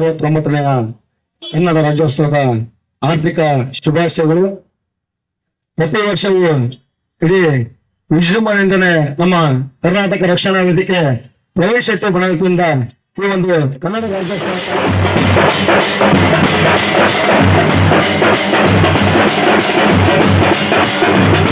ಮೂವತ್ತೊಂಬತ್ತನೆಯ ಕನ್ನಡ ರಾಜ್ಯೋತ್ಸವದ ಆರ್ಥಿಕ ಶುಭಾಶಯಗಳು. ಪ್ರತಿ ವರ್ಷವೂ ಇಡೀ ವಿಜೃಂಭಣೆಯಿಂದಲೇ ನಮ್ಮ ಕರ್ನಾಟಕ ರಕ್ಷಣಾ ವೇದಿಕೆ ಪ್ರವೇಶಕ್ಕೆ ಪ್ರಣಾಳಿಕೆಯಿಂದ ಈ ಒಂದು ಕನ್ನಡ ರಾಜ್ಯೋತ್ಸವ. ಒಂಬತ್ತನೆಯ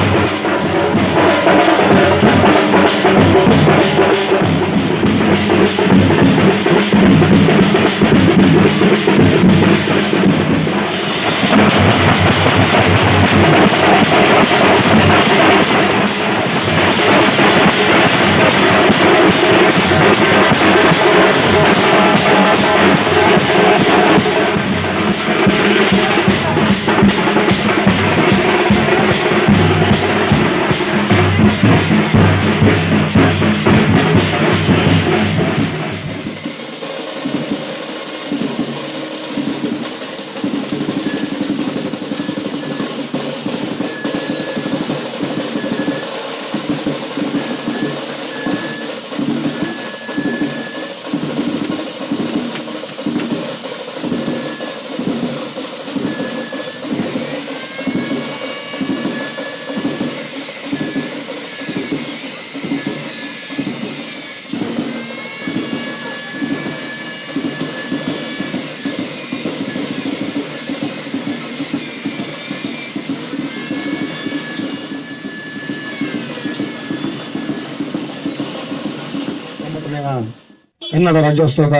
ಕನ್ನಡ ರಾಜ್ಯೋತ್ಸವದ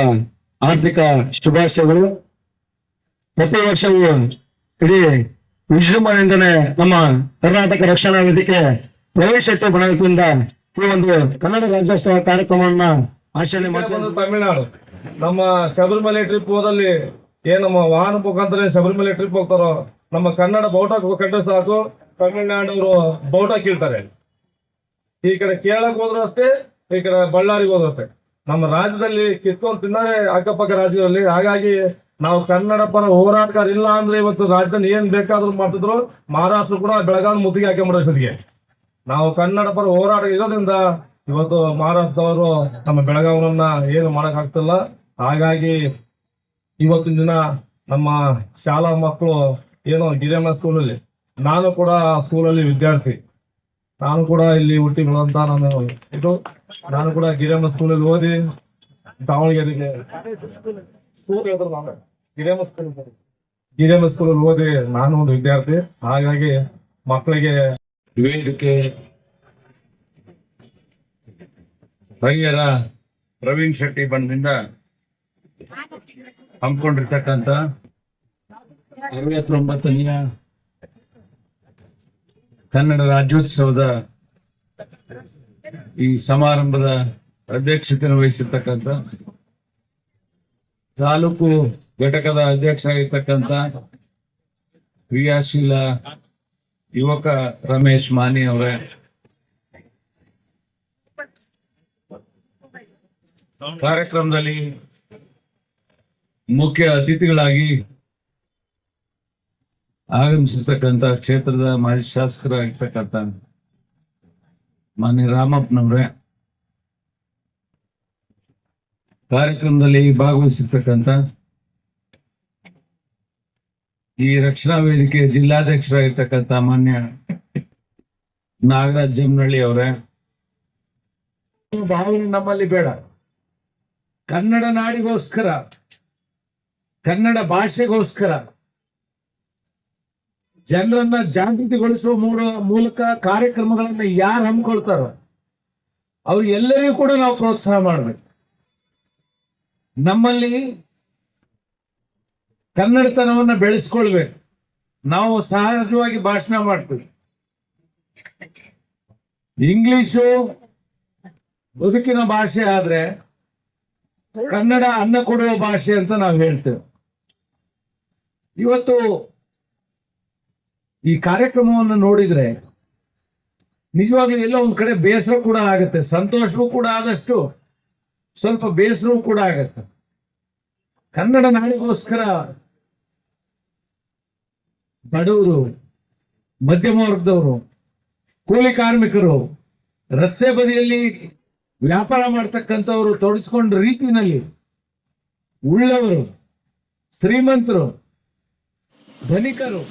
ಆರ್ಥಿಕ ಶುಭಾಶಯಗಳು. ಪ್ರತಿ ವರ್ಷವೂ ಇಡೀ ವಿಜೃಂಭಣೆಯಿಂದಲೇ ನಮ್ಮ ಕರ್ನಾಟಕ ರಕ್ಷಣಾ ವೇದಿಕೆ ಪ್ರವೇಶಕ್ಕೆ ಬರೋದ್ರಿಂದ ಈ ಒಂದು ಕನ್ನಡ ರಾಜ್ಯೋತ್ಸವ ಕಾರ್ಯಕ್ರಮವನ್ನ ಆಚರಣೆ ಮಾಡಿ ತಮಿಳುನಾಡು. ನಮ್ಮ ಶಬರಿಮಲೆ ಟ್ರಿಪ್ ಹೋದಲ್ಲಿ ಏನು ನಮ್ಮ ವಾಹನ ಮುಖಾಂತರ ಶಬರಿಮಲೆ ಟ್ರಿಪ್ ಹೋಗ್ತಾರೋ ನಮ್ಮ ಕನ್ನಡ ಬೌಟ ಕಂಡ್ರೆ ಸಾಕು. ತಮಿಳ್ನಾಡವರು ಬೌಟ ಕೀಳ್ತಾರೆ. ಈ ಕಡೆ ಕೇರಳಕ್ಕೆ ಹೋದ್ರು ಅಷ್ಟೇ, ಈ ಕಡೆ ಬಳ್ಳಾರಿಗೆ ಹೋದ್ರು ಅಷ್ಟೇ. ನಮ್ಮ ರಾಜ್ಯದಲ್ಲಿ ಕಿತ್ಕೊಂಡು ತಿನ್ನಾರೆ ಅಕ್ಕಪಕ್ಕ ರಾಜ್ಯದಲ್ಲಿ. ಹಾಗಾಗಿ ನಾವು ಕನ್ನಡ ಪರ ಹೋರಾಟಗಾರ ಇಲ್ಲ ಅಂದ್ರೆ ಇವತ್ತು ರಾಜ್ಯನ ಏನ್ ಬೇಕಾದ್ರೂ ಮಾಡ್ತಿದ್ರು. ಮಹಾರಾಷ್ಟ್ರ ಕೂಡ ಬೆಳಗಾವಿ ಮುತ್ತಿಗೆ ಸರಿಗೆ ನಾವು ಕನ್ನಡ ಪರ ಹೋರಾಟ ಇರೋದ್ರಿಂದ ಇವತ್ತು ಮಹಾರಾಷ್ಟ್ರದವರು ನಮ್ಮ ಬೆಳಗಾವನ್ನ ಏನು ಮಾಡಕ್ ಆಗ್ತಿಲ್ಲ. ಹಾಗಾಗಿ ಇವತ್ತಿನ ದಿನ ನಮ್ಮ ಶಾಲಾ ಮಕ್ಕಳು ಏನೋ ಗಿರಿಯಮ್ಮ ಸ್ಕೂಲಲ್ಲಿ ನಾನು ಕೂಡ ಸ್ಕೂಲಲ್ಲಿ ವಿದ್ಯಾರ್ಥಿ. ನಾನು ಕೂಡ ಇಲ್ಲಿ ಹುಟ್ಟಿ ಬೆಳೆದಂತ ನಾನು ಇದು. ನಾನು ಕೂಡ ಗಿರಿಯಮ್ಮ ಸ್ಕೂಲಲ್ಲಿ ಓದಿ ದಾವಣಗೆರೆಗೆ ಸ್ಕೂಲ್ ಗಿರಿಯಮ್ಮ ಸ್ಕೂಲ್ ಗಿರಿಯಮ್ಮ ಸ್ಕೂಲಲ್ಲಿ ಓದಿ ನಾನು ಒಂದು ವಿದ್ಯಾರ್ಥಿ. ಹಾಗಾಗಿ ಮಕ್ಕಳಿಗೆ ವೇದಿಕೆ ಹರಿಹರ ಪ್ರವೀಣ್ ಶೆಟ್ಟಿ ಬಣ್ಣದಿಂದ ಹಮ್ಮಿಕೊಂಡಿರ್ತಕ್ಕಂಥ ಅರವತ್ತೊಂಬತ್ತನೆಯ ಕನ್ನಡ ರಾಜ್ಯೋತ್ಸವದ ಈ ಸಮಾರಂಭದ ಅಧ್ಯಕ್ಷತೆ ವಹಿಸಿರ್ತಕ್ಕಂಥ ತಾಲೂಕು ಘಟಕದ ಅಧ್ಯಕ್ಷರಾಗಿರ್ತಕ್ಕಂಥ ಕ್ರಿಯಾಶೀಲ ಯುವಕ ರಮೇಶ್ ಮಾನಿ ಅವರೇ. ಕಾರ್ಯಕ್ರಮದಲ್ಲಿ ಮುಖ್ಯ ಅತಿಥಿಗಳಾಗಿ ಆಗಮಿಸಿರ್ತಕ್ಕಂಥ ಕ್ಷೇತ್ರದ ಮಾಜಿ ಶಾಸಕರಾಗಿರ್ತಕ್ಕಂಥ ಮಾನ್ಯ ರಾಮಪ್ಪನವ್ರೆ, ಕಾರ್ಯಕ್ರಮದಲ್ಲಿ ಭಾಗವಹಿಸಿರ್ತಕ್ಕಂಥ ಈ ರಕ್ಷಣಾ ವೇದಿಕೆ ಜಿಲ್ಲಾಧ್ಯಕ್ಷರಾಗಿರ್ತಕ್ಕಂಥ ಮಾನ್ಯ ನಾಗರಾಜ್ ಜಮ್ನಳ್ಳಿ ಅವರೇ. ಭಾವನೆ ನಮ್ಮಲ್ಲಿ ಬೇಡ. ಕನ್ನಡ ನಾಡಿಗೋಸ್ಕರ, ಕನ್ನಡ ಭಾಷೆಗೋಸ್ಕರ ಜನರನ್ನ ಜಾಗೃತಿಗೊಳಿಸುವ ಮೂಲ- ಮೂಲಕ ಕಾರ್ಯಕ್ರಮಗಳನ್ನ ಯಾರು ಹಮ್ಮಿಕೊಳ್ತಾರೋ ಅವ್ರು ಎಲ್ಲರಿಗೂ ಕೂಡ ನಾವು ಪ್ರೋತ್ಸಾಹ ಮಾಡ್ಬೇಕು. ನಮ್ಮಲ್ಲಿ ಕನ್ನಡತನವನ್ನ ಬೆಳೆಸ್ಕೊಳ್ಬೇಕು. ನಾವು ಸಹಜವಾಗಿ ಭಾಷಣ ಮಾಡ್ತೀವಿ. ಇಂಗ್ಲಿಷು ಬದುಕಿನ ಭಾಷೆ ಆದ್ರೆ ಕನ್ನಡ ಅನ್ನ ಕೊಡುವ ಭಾಷೆ ಅಂತ ನಾವು ಹೇಳ್ತೇವೆ. ಇವತ್ತು ಈ ಕಾರ್ಯಕ್ರಮವನ್ನು ನೋಡಿದ್ರೆ ನಿಜವಾಗ್ಲೂ ಎಲ್ಲೋ ಒಂದ್ ಕಡೆ ಬೇಸರ ಕೂಡ ಆಗುತ್ತೆ, ಸಂತೋಷವೂ ಕೂಡ ಆದಷ್ಟು ಸ್ವಲ್ಪ ಬೇಸರವೂ ಕೂಡ ಆಗತ್ತೆ. ಕನ್ನಡ ನಾಡಿಗೋಸ್ಕರ ಬಡವರು, ಮಧ್ಯಮ ವರ್ಗದವರು, ಕೂಲಿ ಕಾರ್ಮಿಕರು ರಸ್ತೆ ಬದಿಯಲ್ಲಿ ವ್ಯಾಪಾರ ಮಾಡ್ತಕ್ಕಂಥವ್ರು ತೊಡಸ್ಕೊಂಡ ರೀತಿನಲ್ಲಿ ಉಳ್ಳವರು, ಶ್ರೀಮಂತರು, ಧನಿಕರು